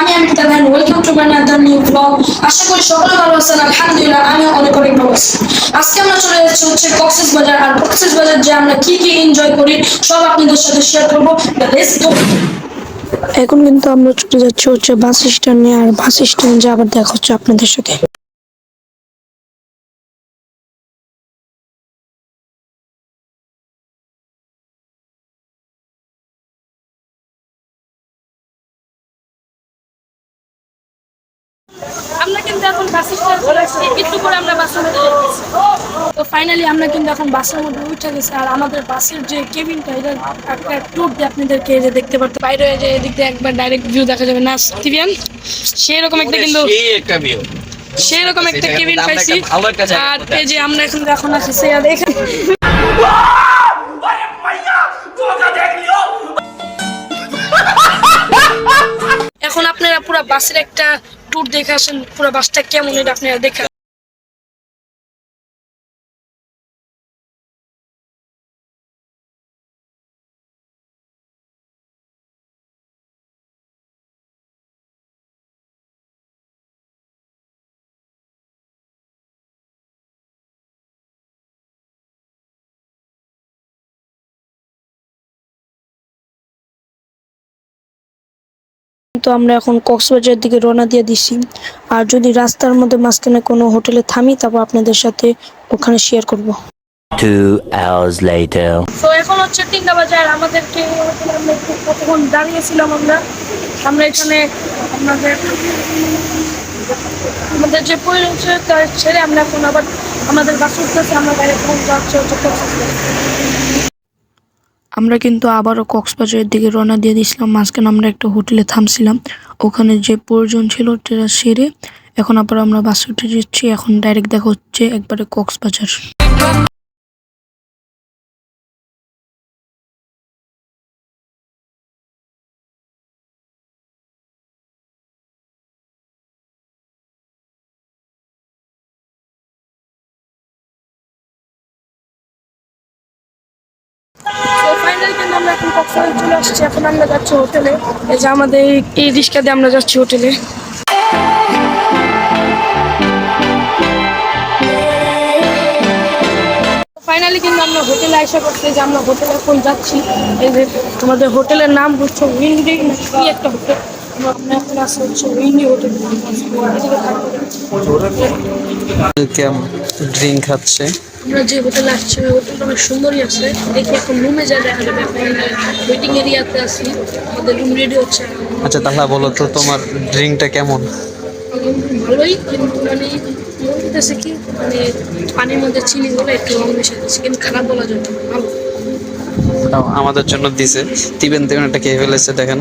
আমি আমি welcome to my another new blog আশা করি সকলে ভালো আছেন। আলহামদুলিল্লাহ আমি অনেক অনেক ভালো আছি। আজকে আমরা চলে যাচ্ছি হচ্ছে কক্সেস বাজার আর কক্সেস বাজার যে আমরা কি কি এনজয় করি, সব আপনাদের সাথে শেয়ার করব। লেটস গো এখন কিন্তু আমরা চলে যাচ্ছি হচ্ছে বাস স্ট্যান্ডে আর বাস স্ট্যান্ডে আবার দেখা হচ্ছে আপনাদের সাথে। আমরা কিন্তু এখন বাস একটু করে আমরা বাসের মধ্যে তো ফাইনালি আমরা কিন্তু এখন বাসের মধ্যে উঠে গেছি। আর আমাদের বাসের যে কেবিনটা এটা একটা ট্যুর দিয়ে আপনাদেরকে এই যে দেখতে পারতে বাইরে যে এদিক দিয়ে একবার ডাইরেক্ট ভিউ দেখা যাবে। না টিভিয়ান সেই রকম একটা কিন্তু একটা ভিউ সেই রকম একটা কেবিন পাইছি আর এই যে আমরা এখন এখন আছি আর এখানে এখন আপনারা পুরো বাসের একটা ট্যুর দেখে আসেন পুরো বাসটা কেমন এটা আপনারা দেখে তো আমরা এখন কক্সবাজারের দিকে রওনা দিয়ে দিছি আর যদি রাস্তার মধ্যে মাঝখানে কোনো হোটেলে থামি তারপর আপনাদের সাথে ওখানে শেয়ার করব Two hours later. তো এখন হচ্ছে তিনটা বাজে আর আমাদেরকে আমরা একটু কতক্ষণ দাঁড়িয়েছিলাম আমরা আমরা এখানে আমাদের আমাদের যে তার ছেড়ে আমরা এখন আবার আমাদের বাস উঠতেছে আমরা বাইরে এখন যাচ্ছি হচ্ছে কক্সবাজার। আমরা কিন্তু আবারও কক্সবাজারের দিকে রওনা দিয়ে দিয়েছিলাম। মাঝখানে আমরা একটা হোটেলে থামছিলাম। ওখানে যে প্রয়োজন ছিল সেটা সেরে এখন আবার আমরা বাসে উঠে যাচ্ছি। এখন ডাইরেক্ট দেখা হচ্ছে একবারে কক্সবাজার। আমরা এখন কক্সবাজার চলে আসছি। এখন আমরা যাচ্ছি হোটেলে। এই যে আমাদের এই- রিক্সা দিয়ে আমরা যাচ্ছি হোটেলে। ফাইনালি কিন্তু আমরা হোটেলে আসা করছি যে আমরা হোটেলে এখন যাচ্ছি। এই যে তোমাদের হোটেলের নাম হচ্ছে উইন্ডিং কি একটা হোটেল। ড্রিঙ্ক খাচ্ছে? আমরা যে হোটেলে আসছি ওই হোটেলটা অনেক সুন্দরই আছে। দেখি এখন রুমে যা দেখা যাবে। ওয়েটিং এরিয়াতে আছি। আমাদের রুম রেডি হচ্ছে। আচ্ছা তাহলে বলো তো তোমার ড্রিঙ্কটা কেমন? ভালোই কিন্তু মানে মনে কি মানে পানির মধ্যে চিনি বলে একটু রং কিন্তু খারাপ বলা যাবে না, ভালো। আমাদের জন্য দিছে। তিবেন তিবেন একটা খেয়ে ফেলেছে দেখেন।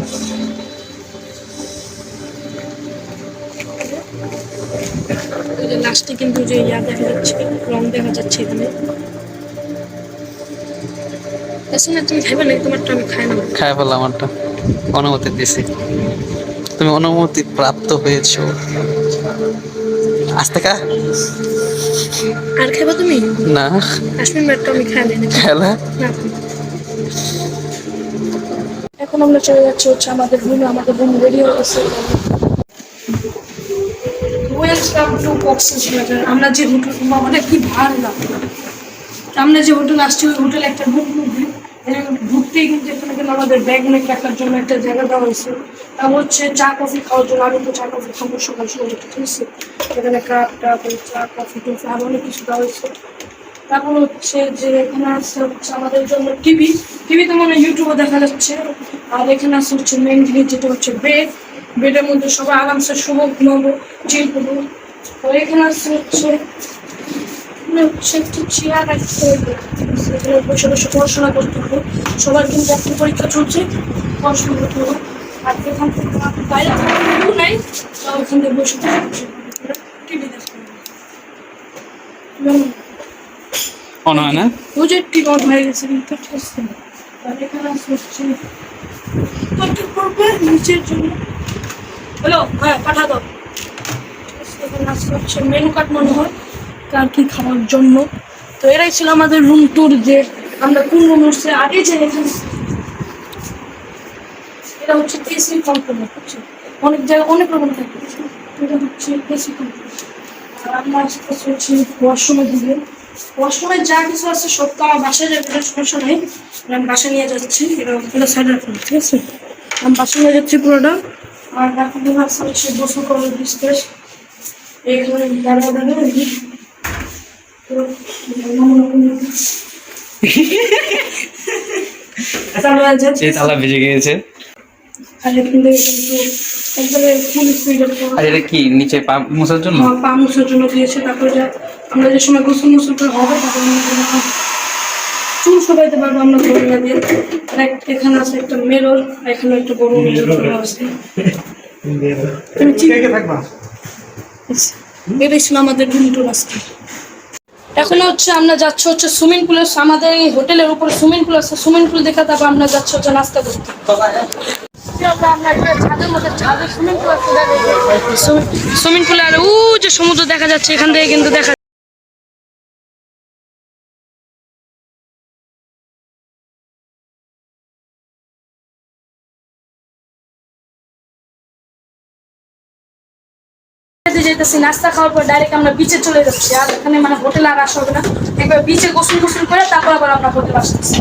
লাস্টে কিন্তু যে ইয়া দেখা যাচ্ছে রং দেখা যাচ্ছে এখানে। আসলে তুমি খাইবে না তোমারটা আমি খাই না। আমারটা। অনুমতি দিছি। তুমি অনুমতি প্রাপ্ত হয়েছো। আজ থেকে? আর খাইবা তুমি? না। আমি খাই না। খেলা? না। এখন আমরা চলে যাচ্ছি হচ্ছে আমাদের রুমে আমাদের রুম রেডি হয়ে গেছে। ওয়েলকাম টু কক্সবাজার আমরা যে হোটেল আমাদের কি ভালো লাগে আমরা যে হোটেল আসছি, ওই হোটেল একটা রুম ঢুকতেই কিন্তু এখানে কিন্তু আমাদের ব্যাগ ম্যাগ রাখার জন্য একটা জায়গা দেওয়া হয়েছে। তারপর হচ্ছে চা কফি খাওয়ার জন্য আমি তো চা কফি খাব, সকাল সকাল ঠিক এখানে কাপ টাপ চা কফি টফি আরও অনেক কিছু দেওয়া হয়েছে। তারপর হচ্ছে যে এখানে আছে হচ্ছে আমাদের জন্য টিভি টিভিতে মনে ইউটিউবে দেখা যাচ্ছে। আর এখানে আসছে হচ্ছে মেন জিনিস, যেটা হচ্ছে বেড বেডের মধ্যে সবাই আরামসে শুভ ঘুমাবো চিল করব। এখানে হচ্ছে হচ্ছে একটু চেয়ার রাখতে হবে। সেখানে বসে বসে পড়াশোনা করতে হবে। সবার কিন্তু একটা পরীক্ষা চলছে পড়াশোনা করতে হবে। আর এখান থেকে বাইরে নাই তাও এখান থেকে বসে বসে টিভি দেখতে হবে। মনে হয় অন হয়ে গেছে কিন্তু ঠিক আছে। আর এখানে হচ্ছে কত করবে? নিচের জন্য হ্যালো হ্যাঁ পাঠা দাও হচ্ছে মেনু কার্ড মনে হয় কার কি খাওয়ার জন্য? তো এরাই ছিল আমাদের রুম ট্যুর যে আমরা কোন রুম উঠছে আগে যে এটা হচ্ছে এসি কন্ট্রোলার হচ্ছে অনেক জায়গায় অনেক রকম থাকে এটা হচ্ছে এসি কন্ট্রোলার আর আমরা আসতেছি হচ্ছে ওয়াশরুমের দিকে। ওয়াশরুমে যা কিছু আছে সব তো আমার বাসায় যাবে এটা সমস্যা নেই। আমি বাসায় নিয়ে যাচ্ছি এটা সাইডে রাখুন, ঠিক আছে? আমি বাসায় নিয়ে যাচ্ছি পুরোটা। আর এখন আছে হচ্ছে গোসল দাঁড়া দাঁড়া গিয়েছে। আর এখান কি নিচে পা মোছার জন্য? পা মুছার জন্য দিয়েছে। তারপরে যা আমরা যে সময় গোসল মোসল করে হবে তারপরে চুল শুকাইতে পারব আমরা ধরে দিয়ে। এখানে আছে একটা মেরর এখানে একটা বড় মেরর আছে। তুমি চিন্তা এটাই ছিল আমাদের টুর আজকে। এখন হচ্ছে আমরা যাচ্ছি হচ্ছে সুইমিং পুলে। আমাদের এই হোটেলের উপরে সুইমিং পুল আছে। সুইমিং পুল দেখা তারপর আমরা যাচ্ছি হচ্ছে নাস্তা করতে। আমরা আমরা ছাদের মধ্যে সুইমিং পুল আছে সুইমিং পুলে আর ও যে সমুদ্র দেখা যাচ্ছে এখান থেকে কিন্তু দেখা যেতে যেতেছি নাস্তা খাওয়ার পর ডাইরেক্ট আমরা বিচে চলে যাচ্ছি। আর এখানে মানে হোটেল আর আসা হবে না। একবার বিচে গোসল গোসল করে তারপর আবার আমরা হোটেল আসতেছি।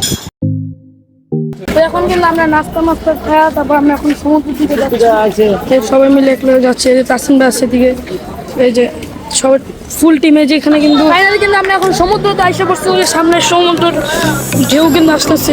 এখন কিন্তু আমরা নাস্তা মাস্তা খাওয়া, তারপর আমরা এখন সমুদ্রের দিকে যাচ্ছি। সবাই মিলে একলে যাচ্ছে। এই যে তাসিম আছে দিকে এই যে সবাই ফুল টিমে যেখানে কিন্তু ফাইনালি কিন্তু আমরা এখন সমুদ্রতে আইসা পড়ছি সামনে সমুদ্র ঢেউ কিন্তু আসতেছে।